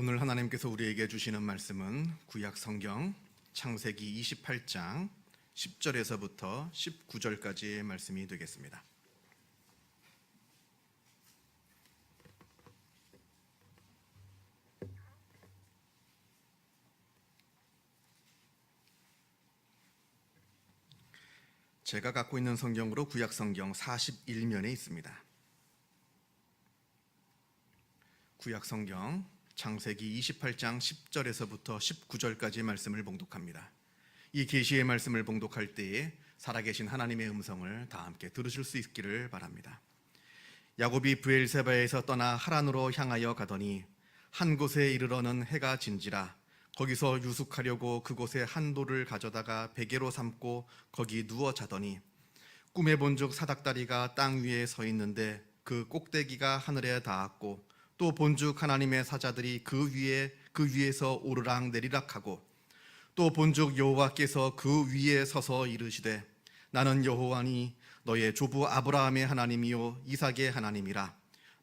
오늘 하나님께서 우리에게 주시는 말씀은 구약 성경 창세기 28장 10절에서부터 19절까지의 말씀이 되겠습니다. 제가 갖고 있는 성경으로 구약 성경 41면에 있습니다. 구약 성경 창세기 28장 10절에서부터 19절까지의 말씀을 봉독합니다. 이 계시의 말씀을 봉독할 때에 살아계신 하나님의 음성을 다 함께 들으실 수 있기를 바랍니다. 야곱이 브엘세바에서 떠나 하란으로 향하여 가더니 한 곳에 이르러는 해가 진지라 거기서 유숙하려고 그곳에 한 돌을 가져다가 베개로 삼고 거기 누워 자더니 꿈에 본즉 사닥다리가 땅 위에 서 있는데 그 꼭대기가 하늘에 닿았고 또 본즉 하나님의 사자들이 그 위에 그 위에서 오르락 내리락 하고 또 본즉 여호와께서 그 위에 서서 이르시되 나는 여호와니 너의 조부 아브라함의 하나님이요 이삭의 하나님이라.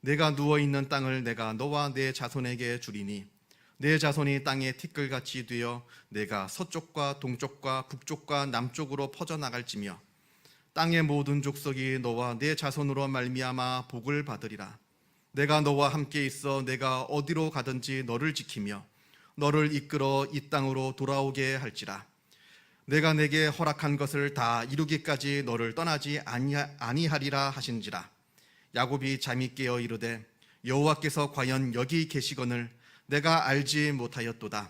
내가 누워 있는 땅을 내가 너와 내 자손에게 주리니 내 자손이 땅에 티끌같이 되어 내가 서쪽과 동쪽과 북쪽과 남쪽으로 퍼져 나갈지며 땅의 모든 족속이 너와 내 자손으로 말미암아 복을 받으리라 내가 너와 함께 있어 내가 어디로 가든지 너를 지키며 너를 이끌어 이 땅으로 돌아오게 할지라. 내가 내게 허락한 것을 다 이루기까지 너를 떠나지 아니하- 아니하리라 하신지라. 야곱이 잠이 깨어 이르되 여호와께서 과연 여기 계시거늘 내가 알지 못하였도다.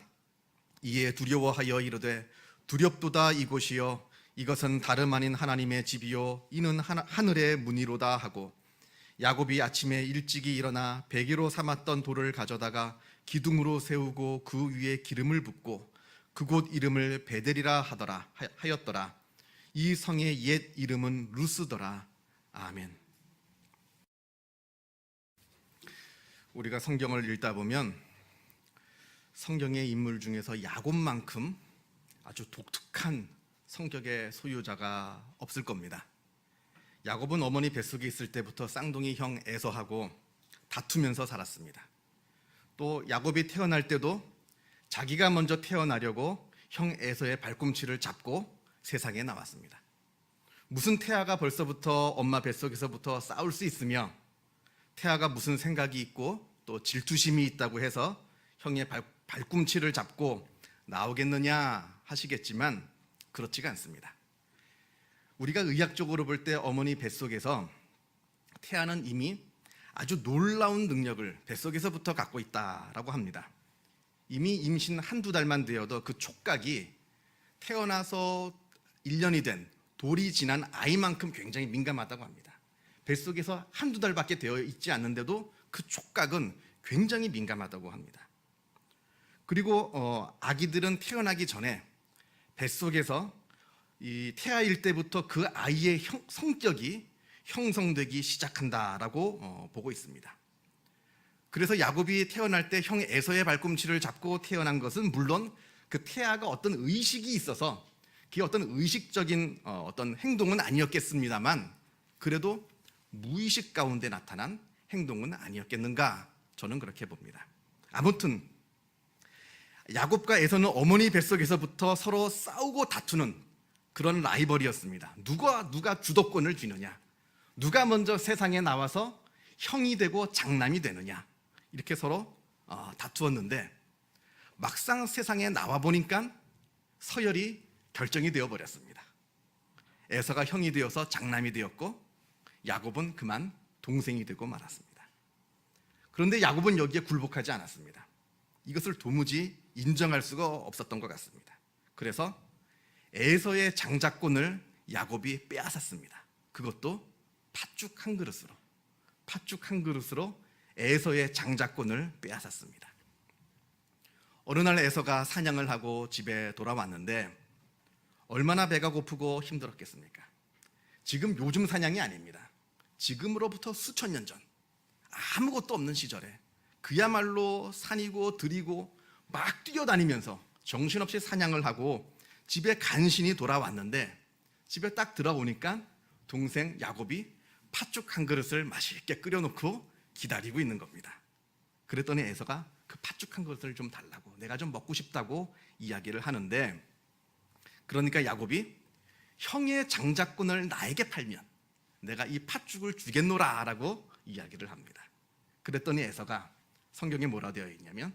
이에 두려워하여 이르되 두렵도다 이곳이여 이것은 다름 아닌 하나님의 집이요 이는 하늘의 문이로다 하고 야곱이 아침에 일찍이 일어나 베개로 삼았던 돌을 가져다가 기둥으로 세우고 그 위에 기름을 붓고 그곳 이름을 베델이라 하더라 하- 하였더라 이 성의 옛 이름은 루스더라 아멘. 우리가 성경을 읽다 보면 성경의 인물 중에서 야곱만큼 아주 독특한 성격의 소유자가 없을 겁니다. 야곱은 어머니 뱃속에 있을 때부터 쌍둥이 형 에서하고 다투면서 살았습니다. 또 야곱이 태어날 때도 자기가 먼저 태어나려고 형 에서의 발꿈치를 잡고 세상에 나왔습니다. 무슨 태아가 벌써부터 엄마 뱃속에서부터 싸울 수 있으며 태아가 무슨 생각이 있고 또 질투심이 있다고 해서 형의 발, 발꿈치를 잡고 나오겠느냐 하시겠지만 그렇지가 않습니다. 우리가 의학적으로 볼 때 어머니 뱃속에서 태아는 이미 아주 놀라운 능력을 뱃속에서부터 갖고 있다라고 합니다. 이미 임신 한두 달만 되어도 그 촉각이 태어나서 1년이 된 돌이 지난 아이만큼 굉장히 민감하다고 합니다. 뱃속에서 한두 달밖에 되어 있지 않는데도 그 촉각은 굉장히 민감하다고 합니다. 그리고 어, 아기들은 태어나기 전에 뱃속에서 이 태아일 때부터 그 아이의 형- 성격이 형성되기 시작한다라고 어, 보고 있습니다. 그래서 야곱이 태어날 때 형 에서의 발꿈치를 잡고 태어난 것은 물론 그 태아가 어떤 의식이 있어서 그게 어떤 의식적인 어, 어떤 행동은 아니었겠습니다만 그래도 무의식 가운데 나타난 행동은 아니었겠는가 저는 그렇게 봅니다. 아무튼 야곱과 에서는 어머니 뱃속에서부터 서로 싸우고 다투는 그런 라이벌이었습니다. 누가 누가 주도권을 쥐느냐, 누가 먼저 세상에 나와서 형이 되고 장남이 되느냐 이렇게 서로 어, 다투었는데 막상 세상에 나와 보니까 서열이 결정이 되어 버렸습니다. 에서가 형이 되어서 장남이 되었고 야곱은 그만 동생이 되고 말았습니다. 그런데 야곱은 여기에 굴복하지 않았습니다. 이것을 도무지 인정할 수가 없었던 것 같습니다. 그래서 에서의 장자권을 야곱이 빼앗았습니다. 그것도 팥죽 한 그릇으로 팥죽 한 그릇으로 에서의 장자권을 빼앗았습니다. 어느 날 에서가 사냥을 하고 집에 돌아왔는데 얼마나 배가 고프고 힘들었겠습니까? 지금 요즘 사냥이 아닙니다. 지금으로부터 수천 년 전, 아무것도 없는 시절에 그야말로 산이고 들이고 막 뛰어다니면서 정신없이 사냥을 하고 집에 간신히 돌아왔는데 집에 딱 들어오니까 동생 야곱이 팥죽 한 그릇을 맛있게 끓여놓고 기다리고 있는 겁니다. 그랬더니 에서가 그그 팥죽한 것을 좀 달라고 내가 좀 먹고 싶다고 이야기를 하는데 그러니까 야곱이 형의 장자권을 나에게 팔면 내가 이 팥죽을 주겠노라라고 이야기를 합니다. 그랬더니 에서가 성경에 뭐라 되어 있냐면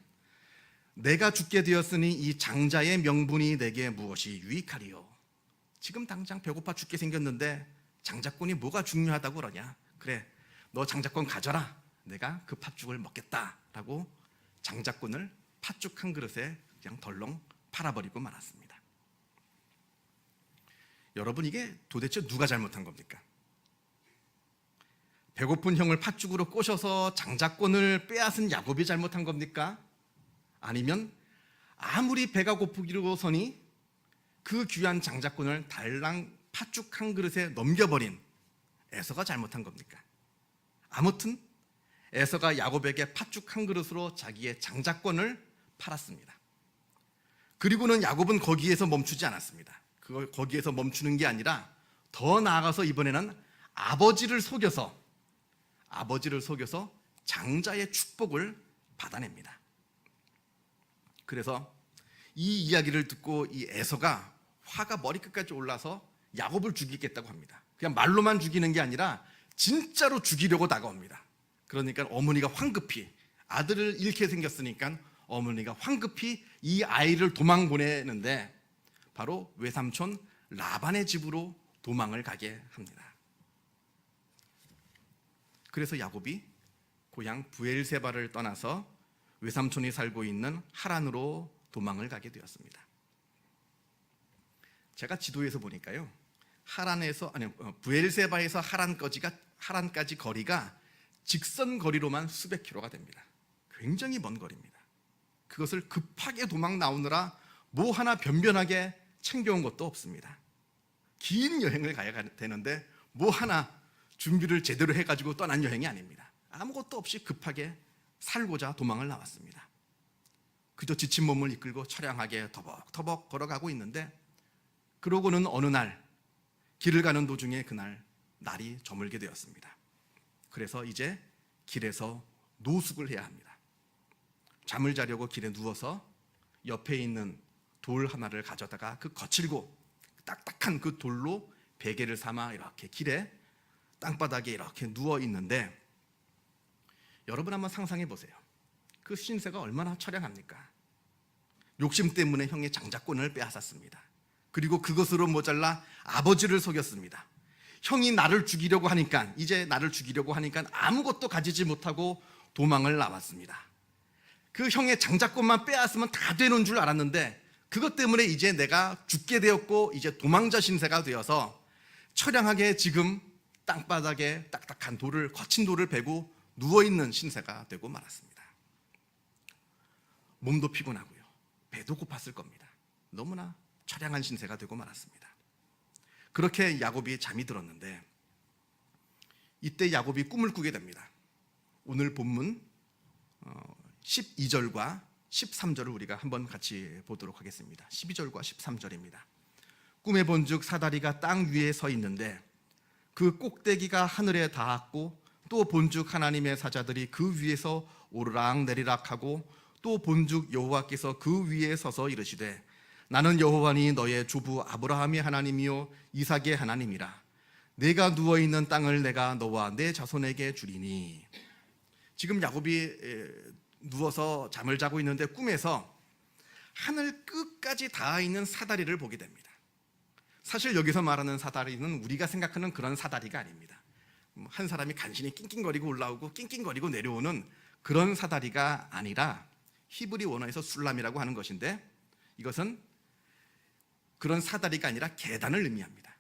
내가 죽게 되었으니 이 장자의 명분이 내게 무엇이 유익하리요. 지금 당장 배고파 죽게 생겼는데 장자권이 뭐가 중요하다고 그러냐? 그래, 너 장자권 가져라. 내가 그 팥죽을 먹겠다라고 장자권을 팥죽 한 그릇에 그냥 덜렁 팔아버리고 말았습니다. 여러분 이게 도대체 누가 잘못한 겁니까? 배고픈 형을 팥죽으로 꼬셔서 장자권을 빼앗은 야곱이 잘못한 겁니까? 아니면 아무리 배가 고프기로서니 그 귀한 장자권을 달랑 팥죽 한 그릇에 넘겨버린 에서가 잘못한 겁니까? 아무튼 에서가 야곱에게 팥죽 한 그릇으로 자기의 장자권을 팔았습니다. 그리고는 야곱은 거기에서 멈추지 않았습니다. 그걸 거기에서 멈추는 게 아니라 더 나아가서 이번에는 아버지를 속여서 아버지를 속여서 장자의 축복을 받아냅니다. 그래서 이 이야기를 듣고 이 에서가 화가 머리끝까지 올라서 야곱을 죽이겠다고 합니다. 그냥 말로만 죽이는 게 아니라 진짜로 죽이려고 다가옵니다. 그러니까 어머니가 황급히 아들을 잃게 생겼으니까 어머니가 황급히 이 아이를 도망 보내는데 바로 외삼촌 라반의 집으로 도망을 가게 합니다. 그래서 야곱이 고향 부엘세바를 떠나서 외삼촌이 살고 있는 하란으로 도망을 가게 되었습니다. 제가 지도에서 보니까요. 하란에서 아니 어, 부엘세바에서 하란까지가 하란까지 거리가 직선 거리로만 수백 킬로가 됩니다. 굉장히 먼 거리입니다. 그것을 급하게 도망 나오느라 뭐 하나 변변하게 챙겨온 것도 없습니다. 긴 여행을 가야 되는데 뭐 하나 준비를 제대로 해가지고 떠난 여행이 아닙니다. 아무것도 없이 급하게 살고자 도망을 나왔습니다. 그저 지친 몸을 이끌고 처량하게 터벅터벅 걸어가고 있는데 그러고는 어느 날 길을 가는 도중에 그날 날이 저물게 되었습니다. 그래서 이제 길에서 노숙을 해야 합니다. 잠을 자려고 길에 누워서 옆에 있는 돌 하나를 가져다가 그 거칠고 딱딱한 그 돌로 베개를 삼아 이렇게 길에 땅바닥에 이렇게 누워 있는데 여러분 한번 상상해 보세요. 그 신세가 얼마나 처량합니까? 욕심 때문에 형의 장자권을 빼앗았습니다. 그리고 그것으로 모자라 아버지를 속였습니다. 형이 나를 죽이려고 하니까 이제 나를 죽이려고 하니까 아무것도 가지지 못하고 도망을 나왔습니다. 그 형의 장자권만 빼앗으면 다 되는 줄 알았는데 그것 때문에 이제 내가 죽게 되었고 이제 도망자 신세가 되어서 처량하게 지금 땅바닥에 딱딱한 돌을 거친 돌을 베고 누워 있는 신세가 되고 말았습니다. 몸도 피곤하고요. 배도 고팠을 겁니다. 너무나 처량한 신세가 되고 말았습니다. 그렇게 야곱이 잠이 들었는데 이때 야곱이 꿈을 꾸게 됩니다. 오늘 본문 12절과 13절을 우리가 한번 같이 보도록 하겠습니다. 12절과 13절입니다. 꿈에 본즉 사다리가 땅 위에 서 있는데 그 꼭대기가 하늘에 닿았고 또 본즉 하나님의 사자들이 그 위에서 오르락 내리락하고 또 본즉 여호와께서 그 위에 서서 이르시되 나는 여호와니 너의 조부 아브라함의 하나님이요 이삭의 하나님이라 내가 누워 있는 땅을 내가 너와 내 자손에게 주리니 지금 야곱이 누워서 잠을 자고 있는데 꿈에서 하늘 끝까지 닿아 있는 사다리를 보게 됩니다. 사실 여기서 말하는 사다리는 우리가 생각하는 그런 사다리가 아닙니다. 뭐한 사람이 간신히 낑낑거리고 올라오고 낑낑거리고 내려오는 그런 사다리가 아니라 히브리 원어에서 술람이라고 하는 것인데 이것은 그런 사다리가 아니라 계단을 의미합니다.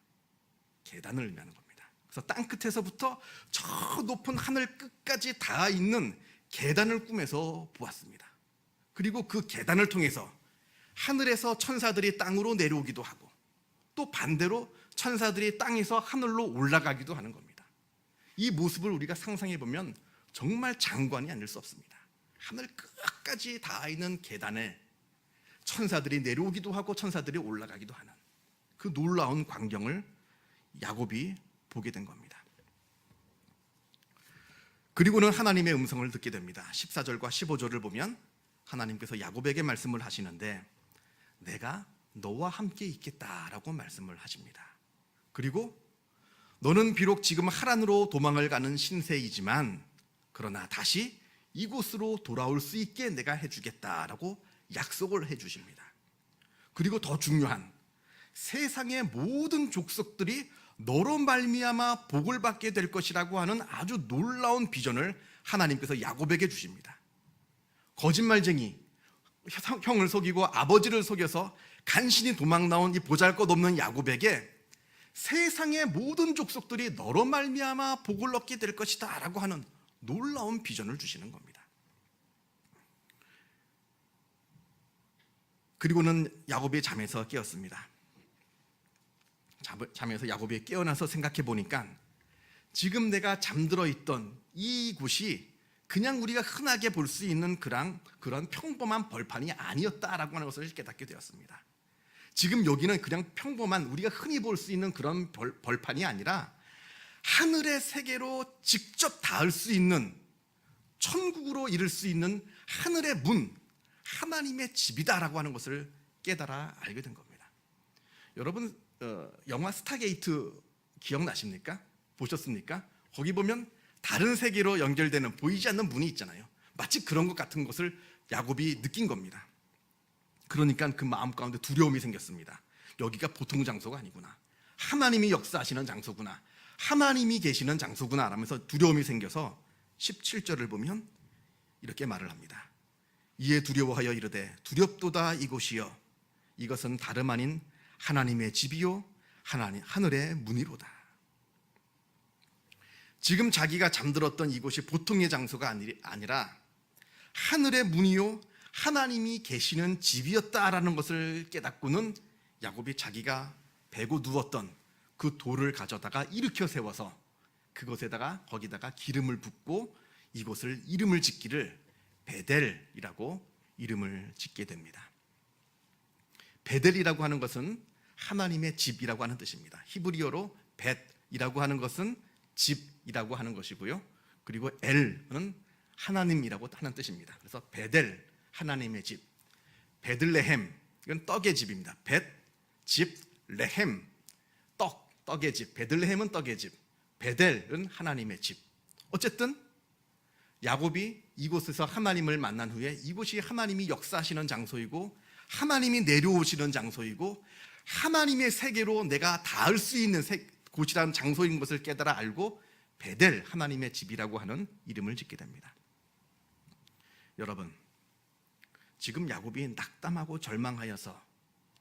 계단을 의미하는 겁니다. 그래서 땅 끝에서부터 저 높은 하늘 끝까지 닿아 있는 계단을 꿈에서 보았습니다. 그리고 그 계단을 통해서 하늘에서 천사들이 땅으로 내려오기도 하고 또 반대로 천사들이 땅에서 하늘로 올라가기도 하는 겁니다. 이 모습을 우리가 상상해 보면 정말 장관이 아닐 수 없습니다. 하늘 끝까지 닿아 있는 계단에 천사들이 내려오기도 하고 천사들이 올라가기도 하는 그 놀라운 광경을 야곱이 보게 된 겁니다. 그리고는 하나님의 음성을 듣게 됩니다. 14절과 15절을 보면 하나님께서 야곱에게 말씀을 하시는데 내가 너와 함께 있겠다라고 말씀을 하십니다. 그리고 너는 비록 지금 하란으로 도망을 가는 신세이지만 그러나 다시 이곳으로 돌아올 수 있게 내가 해주겠다라고 약속을 해주십니다. 그리고 더 중요한 세상의 모든 족속들이 너로 말미암아 복을 받게 될 것이라고 하는 아주 놀라운 비전을 하나님께서 야곱에게 주십니다. 거짓말쟁이 형을 속이고 아버지를 속여서 간신히 도망 나온 이 보잘것없는 야곱에게 세상의 모든 족속들이 너로 말미암아 복을 얻게 될 것이다라고 하는 놀라운 비전을 주시는 겁니다. 그리고는 야곱이 잠에서 깨었습니다. 잠- 잠에서 야곱이 깨어나서 생각해 보니까 지금 내가 잠들어 있던 이 곳이 그냥 우리가 흔하게 볼 수 있는 그런 그런 평범한 벌판이 아니었다라고 하는 것을 깨닫게 되었습니다. 지금 여기는 그냥 평범한 우리가 흔히 볼 수 있는 그런 벌, 벌판이 아니라 하늘의 세계로 직접 닿을 수 있는 천국으로 이를 수 있는 하늘의 문, 하나님의 집이다라고 하는 것을 깨달아 알게 된 겁니다. 여러분 어, 영화 스타게이트 기억나십니까? 보셨습니까? 거기 보면 다른 세계로 연결되는 보이지 않는 문이 있잖아요. 마치 그런 것 같은 것을 야곱이 느낀 겁니다. 그러니까 그 마음 가운데 두려움이 생겼습니다. 여기가 보통 장소가 아니구나. 하나님이 역사하시는 장소구나. 하나님이 계시는 장소구나. 라면서 두려움이 생겨서 17절을 보면 이렇게 말을 합니다. 이에 두려워하여 이르되 두렵도다 이곳이여 이것은 다름 아닌 하나님의 집이요 하나님 하늘의 문이로다. 지금 자기가 잠들었던 이곳이 보통의 장소가 아니- 아니라 하늘의 문이요 하나님이 계시는 집이었다라는 것을 깨닫고는 야곱이 자기가 베고 누웠던 그 돌을 가져다가 일으켜 세워서 그곳에다가 거기다가 기름을 붓고 이곳을 이름을 짓기를 베델이라고 이름을 짓게 됩니다. 베델이라고 하는 것은 하나님의 집이라고 하는 뜻입니다. 히브리어로 벳이라고 하는 것은 집이라고 하는 것이고요. 그리고 엘은 하나님이라고 하는 뜻입니다. 그래서 베델 하나님의 집, 베들레헴 이건 떡의 집입니다. 벳, 집, 레헴 떡, 떡의 집. 베들레헴은 떡의 집. 베델은 하나님의 집. 어쨌든 야곱이 이곳에서 하나님을 만난 후에 이곳이 하나님이 역사하시는 장소이고 하나님이 내려오시는 장소이고 하나님의 세계로 내가 닿을 수 있는 세- 곳이라는 장소인 것을 깨달아 알고 베델 하나님의 집이라고 하는 이름을 짓게 됩니다. 여러분 지금 야곱이 낙담하고 절망하여서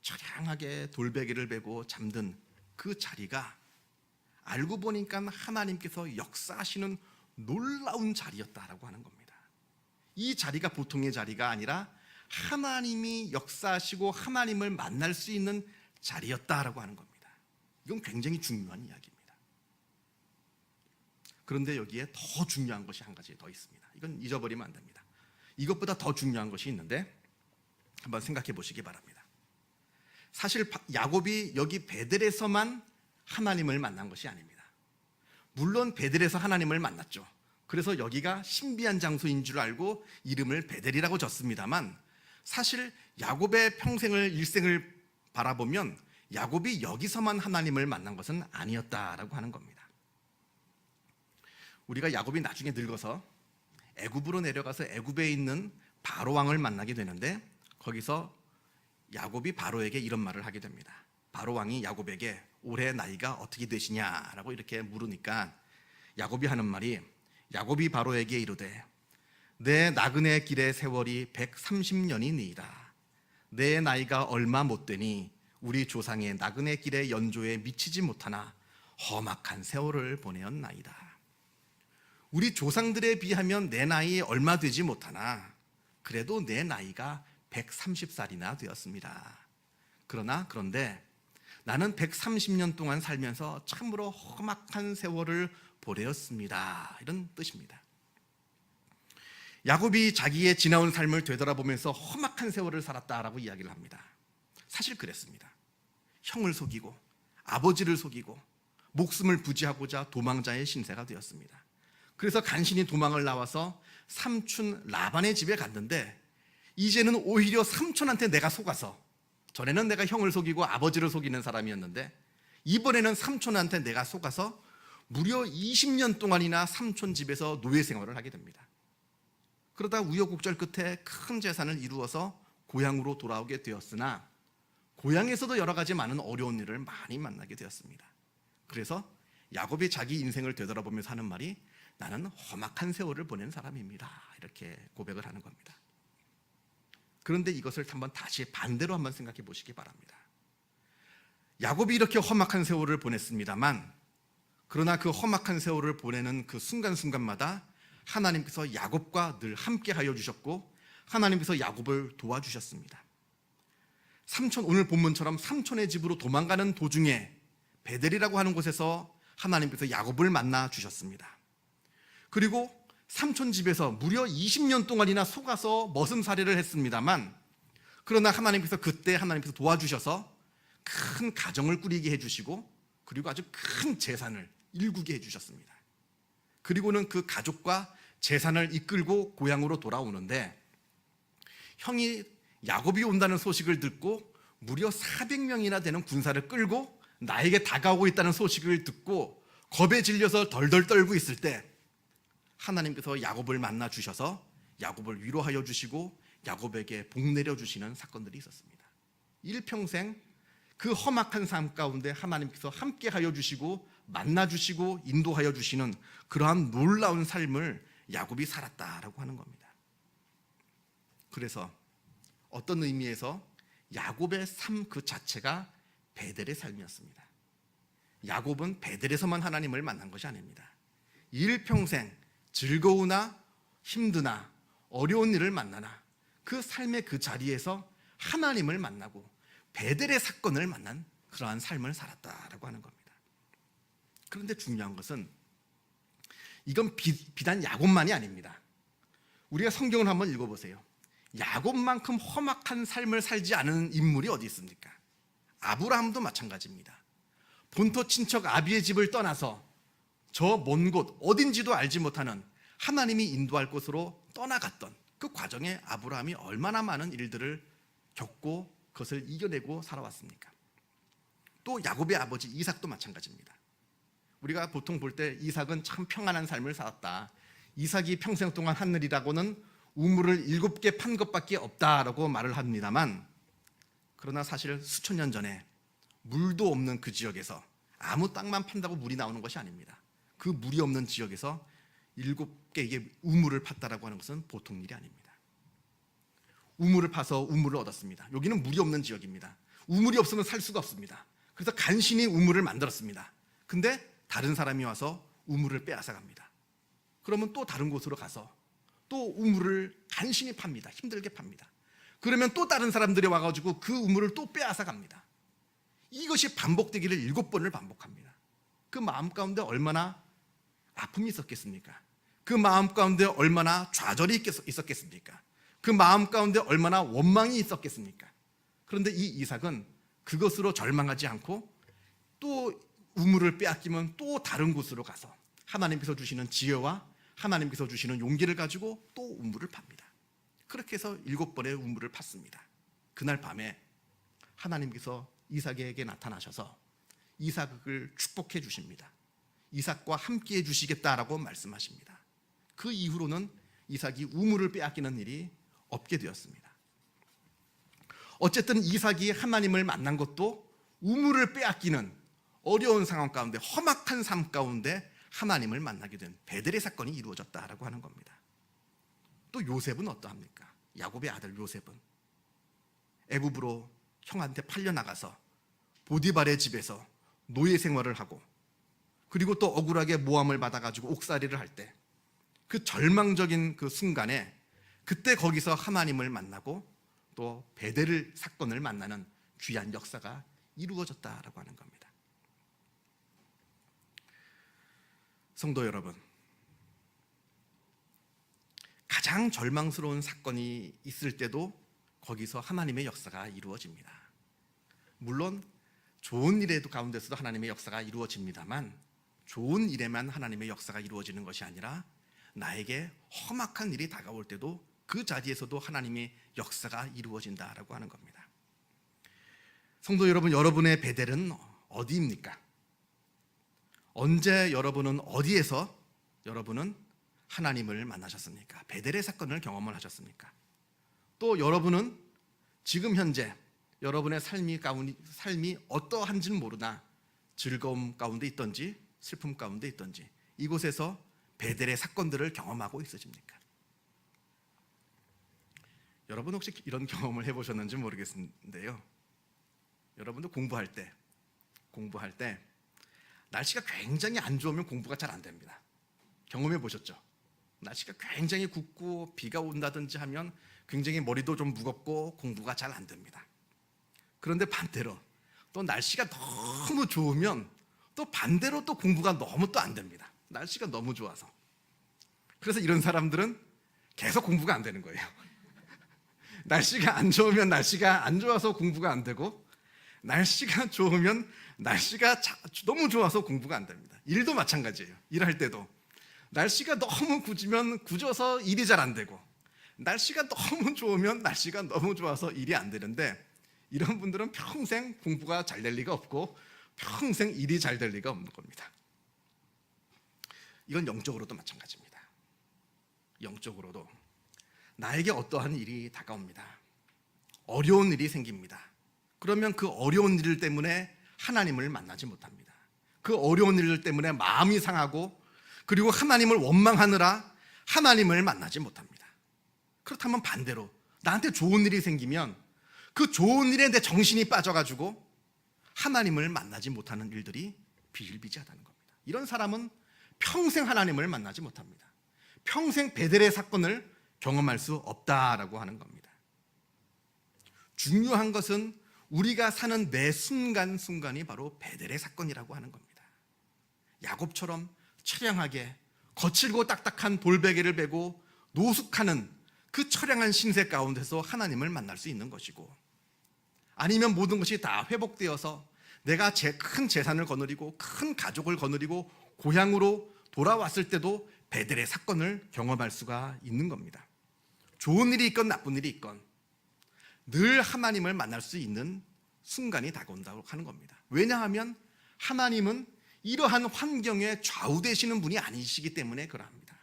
처량하게 돌베개를 베고 잠든 그 자리가 알고 보니까 하나님께서 역사하시는 놀라운 자리였다라고 하는 겁니다. 이 자리가 보통의 자리가 아니라 하나님이 역사하시고 하나님을 만날 수 있는 자리였다라고 하는 겁니다. 이건 굉장히 중요한 이야기입니다. 그런데 여기에 더 중요한 것이 한 가지 더 있습니다. 이건 잊어버리면 안 됩니다. 이것보다 더 중요한 것이 있는데 한번 생각해 보시기 바랍니다. 사실 바- 야곱이 여기 베델에서만 하나님을 만난 것이 아닙니다. 물론 베델에서 하나님을 만났죠. 그래서 여기가 신비한 장소인 줄 알고 이름을 베델이라고 졌습니다만 사실 야곱의 평생을 일생을 바라보면 야곱이 여기서만 하나님을 만난 것은 아니었다라고 하는 겁니다. 우리가 야곱이 나중에 늙어서 애굽으로 내려가서 애굽에 있는 바로 왕을 만나게 되는데 거기서 야곱이 바로에게 이런 말을 하게 됩니다. 바로 왕이 야곱에게 올해 나이가 어떻게 되시냐라고 이렇게 물으니까 야곱이 하는 말이 야곱이 바로에게 이르되 내 나그네 길의 세월이 130년이니이다. 내 나이가 얼마 못 되니 우리 조상의 나그네 길의 연조에 미치지 못하나 험악한 세월을 보내었나이다. 우리 조상들에 비하면 내 나이 얼마 되지 못하나 그래도 내 나이가 130살이나 되었습니다. 그러나 그런데 나는 130년 동안 살면서 참으로 험악한 세월을 보내었습니다. 이런 뜻입니다. 야곱이 자기의 지나온 삶을 되돌아보면서 험악한 세월을 살았다라고 이야기를 합니다. 사실 그랬습니다. 형을 속이고 아버지를 속이고 목숨을 부지하고자 도망자의 신세가 되었습니다. 그래서 간신히 도망을 나와서 삼촌 라반의 집에 갔는데 이제는 오히려 삼촌한테 내가 속아서 전에는 내가 형을 속이고 아버지를 속이는 사람이었는데 이번에는 삼촌한테 내가 속아서 무려 20년 동안이나 삼촌 집에서 노예 생활을 하게 됩니다. 그러다 우여곡절 끝에 큰 재산을 이루어서 고향으로 돌아오게 되었으나 고향에서도 여러 가지 많은 어려운 일을 많이 만나게 되었습니다. 그래서 야곱이 자기 인생을 되돌아보면서 하는 말이 나는 험악한 세월을 보낸 사람입니다. 이렇게 고백을 하는 겁니다. 그런데 이것을 한번 다시 반대로 한번 생각해 보시기 바랍니다. 야곱이 이렇게 험악한 세월을 보냈습니다만 그러나 그 험악한 세월을 보내는 그 순간순간마다 하나님께서 야곱과 늘 함께 하여 주셨고 하나님께서 야곱을 도와주셨습니다. 삼촌 오늘 본문처럼 삼촌의 집으로 도망가는 도중에 베델이라고 하는 곳에서 하나님께서 야곱을 만나 주셨습니다. 그리고 삼촌 집에서 무려 20년 동안이나 속아서 머슴살이를 했습니다만 그러나 하나님께서 그때 하나님께서 도와주셔서 큰 가정을 꾸리게 해주시고 그리고 아주 큰 재산을 일구게 해주셨습니다. 그리고는 그 가족과 재산을 이끌고 고향으로 돌아오는데 형이 야곱이 온다는 소식을 듣고 무려 400명이나 되는 군사를 끌고 나에게 다가오고 있다는 소식을 듣고 겁에 질려서 덜덜 떨고 있을 때 하나님께서 야곱을 만나 주셔서 야곱을 위로하여 주시고 야곱에게 복 내려 주시는 사건들이 있었습니다. 일평생 그 험악한 삶 가운데 하나님께서 함께 하여 주시고 만나 주시고 인도하여 주시는 그러한 놀라운 삶을 야곱이 살았다라고 하는 겁니다. 그래서 어떤 의미에서 야곱의 삶 그 자체가 베델의 삶이었습니다. 야곱은 베델에서만 하나님을 만난 것이 아닙니다. 일평생 즐거우나 힘드나 어려운 일을 만나나 그 삶의 그 자리에서 하나님을 만나고 베델의 사건을 만난 그러한 삶을 살았다라고 하는 겁니다. 그런데 중요한 것은 이건 비, 비단 야곱만이 아닙니다. 우리가 성경을 한번 읽어보세요. 야곱만큼 험악한 삶을 살지 않은 인물이 어디 있습니까? 아브라함도 마찬가지입니다. 본토 친척 아비의 집을 떠나서 저 먼 곳 어딘지도 알지 못하는 하나님이 인도할 곳으로 떠나갔던 그 과정에 아브라함이 얼마나 많은 일들을 겪고 그것을 이겨내고 살아왔습니까? 또 야곱의 아버지 이삭도 마찬가지입니다. 우리가 보통 볼 때 이삭은 참 평안한 삶을 살았다. 이삭이 평생 동안 하늘이라고는 우물을 일곱 개 판 것밖에 없다라고 말을 합니다만 그러나 사실 수천 년 전에 물도 없는 그 지역에서 아무 땅만 판다고 물이 나오는 것이 아닙니다. 그 물이 없는 지역에서 일곱 개의 우물을 팠다라고 하는 것은 보통 일이 아닙니다. 우물을 파서 우물을 얻었습니다. 여기는 물이 없는 지역입니다. 우물이 없으면 살 수가 없습니다. 그래서 간신히 우물을 만들었습니다. 근데 다른 사람이 와서 우물을 빼앗아 갑니다. 그러면 또 다른 곳으로 가서 또 우물을 간신히 팝니다. 힘들게 팝니다. 그러면 또 다른 사람들이 와가지고 그 우물을 또 빼앗아 갑니다. 이것이 반복되기를 일곱 번을 반복합니다. 그 마음 가운데 얼마나 아픔이 있었겠습니까? 그 마음 가운데 얼마나 좌절이 있었겠습니까? 그 마음 가운데 얼마나 원망이 있었겠습니까? 그런데 이 이삭은 그것으로 절망하지 않고 또 우물을 빼앗기면 또 다른 곳으로 가서 하나님께서 주시는 지혜와 하나님께서 주시는 용기를 가지고 또 우물을 팝니다. 그렇게 해서 일곱 번의 우물을 팠습니다. 그날 밤에 하나님께서 이삭에게 나타나셔서 이삭을 축복해 주십니다. 이삭과 함께 해 주시겠다라고 말씀하십니다. 그 이후로는 이삭이 우물을 빼앗기는 일이 없게 되었습니다. 어쨌든 이삭이 하나님을 만난 것도 우물을 빼앗기는 어려운 상황 가운데 험악한 삶 가운데 하나님을 만나게 된 베델의 사건이 이루어졌다라고 하는 겁니다. 또 요셉은 어떠합니까? 야곱의 아들 요셉은 애굽으로 형한테 팔려 나가서 보디발의 집에서 노예 생활을 하고 그리고 또 억울하게 모함을 받아가지고 옥살이를 할 때 그 절망적인 그 순간에 그때 거기서 하나님을 만나고 또 베델 사건을 만나는 귀한 역사가 이루어졌다라고 하는 겁니다. 성도 여러분, 가장 절망스러운 사건이 있을 때도 거기서 하나님의 역사가 이루어집니다. 물론 좋은 일에도 가운데서도 하나님의 역사가 이루어집니다만 좋은 일에만 하나님의 역사가 이루어지는 것이 아니라 나에게 험악한 일이 다가올 때도 그 자리에서도 하나님의 역사가 이루어진다라고 하는 겁니다. 성도 여러분, 여러분의 베델은 어디입니까? 언제 여러분은 어디에서 여러분은 하나님을 만나셨습니까? 베델의 사건을 경험을 하셨습니까? 또 여러분은 지금 현재 여러분의 삶이 가운 삶이 어떠한지는 모르나 즐거움 가운데 있던지 슬픔 가운데 있던지 이곳에서 베델의 사건들을 경험하고 있으십니까? 여러분 혹시 이런 경험을 해보셨는지 모르겠는데요. 여러분도 공부할 때 공부할 때 날씨가 굉장히 안 좋으면 공부가 잘 안 됩니다. 경험해 보셨죠? 날씨가 굉장히 굽고 비가 온다든지 하면 굉장히 머리도 좀 무겁고 공부가 잘 안 됩니다. 그런데 반대로 또 날씨가 너무 좋으면 또 반대로 또 공부가 너무 또 안 됩니다. 날씨가 너무 좋아서. 그래서 이런 사람들은 계속 공부가 안 되는 거예요. 날씨가 안 좋으면 날씨가 안 좋아서 공부가 안 되고 날씨가 좋으면 날씨가 자- 너무 좋아서 공부가 안 됩니다. 일도 마찬가지예요. 일할 때도 날씨가 너무 굳으면 굳어서 일이 잘 안 되고 날씨가 너무 좋으면 날씨가 너무 좋아서 일이 안 되는데 이런 분들은 평생 공부가 잘 될 리가 없고 평생 일이 잘 될 리가 없는 겁니다. 이건 영적으로도 마찬가지입니다. 영적으로도 나에게 어떠한 일이 다가옵니다. 어려운 일이 생깁니다. 그러면 그 어려운 일 때문에 하나님을 만나지 못합니다. 그 어려운 일 때문에 마음이 상하고 그리고 하나님을 원망하느라 하나님을 만나지 못합니다. 그렇다면 반대로 나한테 좋은 일이 생기면 그 좋은 일에 내 정신이 빠져가지고 하나님을 만나지 못하는 일들이 비일비재하다는 겁니다. 이런 사람은 평생 하나님을 만나지 못합니다. 평생 베델의 사건을 경험할 수 없다라고 하는 겁니다. 중요한 것은 우리가 사는 매 순간순간이 바로 베델의 사건이라고 하는 겁니다. 야곱처럼 처량하게 거칠고 딱딱한 돌베개를 베고 노숙하는 그 처량한 신세 가운데서 하나님을 만날 수 있는 것이고 아니면 모든 것이 다 회복되어서 내가 제 큰 재산을 거느리고 큰 가족을 거느리고 고향으로 돌아왔을 때도 베델의 사건을 경험할 수가 있는 겁니다. 좋은 일이 있건 나쁜 일이 있건 늘 하나님을 만날 수 있는 순간이 다가온다고 하는 겁니다. 왜냐하면 하나님은 이러한 환경에 좌우되시는 분이 아니시기 때문에 그러합니다.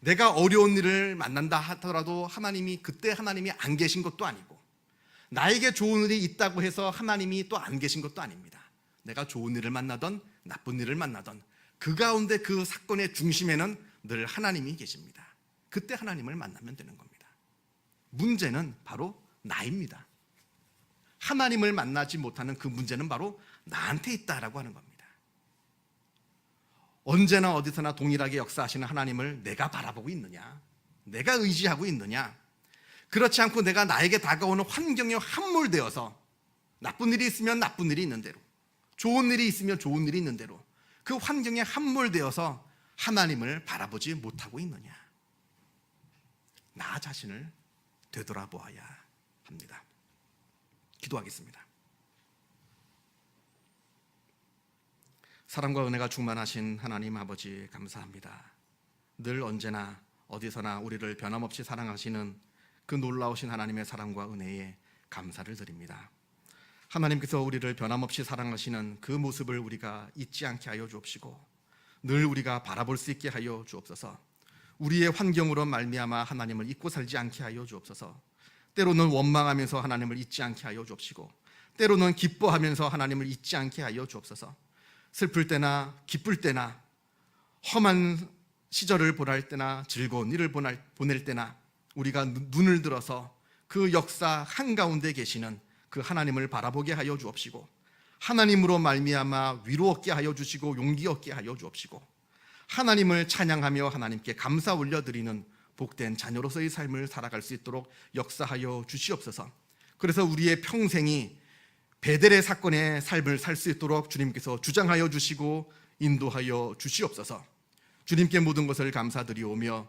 내가 어려운 일을 만난다 하더라도 하나님이 그때 하나님이 안 계신 것도 아니고 나에게 좋은 일이 있다고 해서 하나님이 또 안 계신 것도 아닙니다. 내가 좋은 일을 만나던 나쁜 일을 만나던 그 가운데 그 사건의 중심에는 늘 하나님이 계십니다. 그때 하나님을 만나면 되는 겁니다. 문제는 바로 나입니다. 하나님을 만나지 못하는 그 문제는 바로 나한테 있다라고 하는 겁니다. 언제나 어디서나 동일하게 역사하시는 하나님을 내가 바라보고 있느냐? 내가 의지하고 있느냐? 그렇지 않고 내가 나에게 다가오는 환경에 함몰되어서 나쁜 일이 있으면 나쁜 일이 있는 대로, 좋은 일이 있으면 좋은 일이 있는 대로 그 환경에 함몰되어서 하나님을 바라보지 못하고 있느냐? 나 자신을 되돌아보아야 합니다. 기도하겠습니다. 사랑과 은혜가 충만하신 하나님 아버지 감사합니다. 늘 언제나 어디서나 우리를 변함없이 사랑하시는 그 놀라우신 하나님의 사랑과 은혜에 감사를 드립니다. 하나님께서 우리를 변함없이 사랑하시는 그 모습을 우리가 잊지 않게 하여 주옵시고 늘 우리가 바라볼 수 있게 하여 주옵소서. 우리의 환경으로 말미암아 하나님을 잊고 살지 않게 하여 주옵소서. 때로는 원망하면서 하나님을 잊지 않게 하여 주옵시고 때로는 기뻐하면서 하나님을 잊지 않게 하여 주옵소서. 슬플 때나 기쁠 때나 험한 시절을 보낼 때나 즐거운 일을 보낼, 때나 우리가 눈- 눈을 들어서 그 역사 한가운데 계시는 그 하나님을 바라보게 하여 주옵시고 하나님으로 말미암아 위로 얻게 하여 주시고 용기 얻게 하여 주옵시고 하나님을 찬양하며 하나님께 감사 올려드리는 복된 자녀로서의 삶을 살아갈 수 있도록 역사하여 주시옵소서. 그래서 우리의 평생이 베델의 사건의 삶을 살 수 있도록 주님께서 주장하여 주시고 인도하여 주시옵소서. 주님께 모든 것을 감사드리오며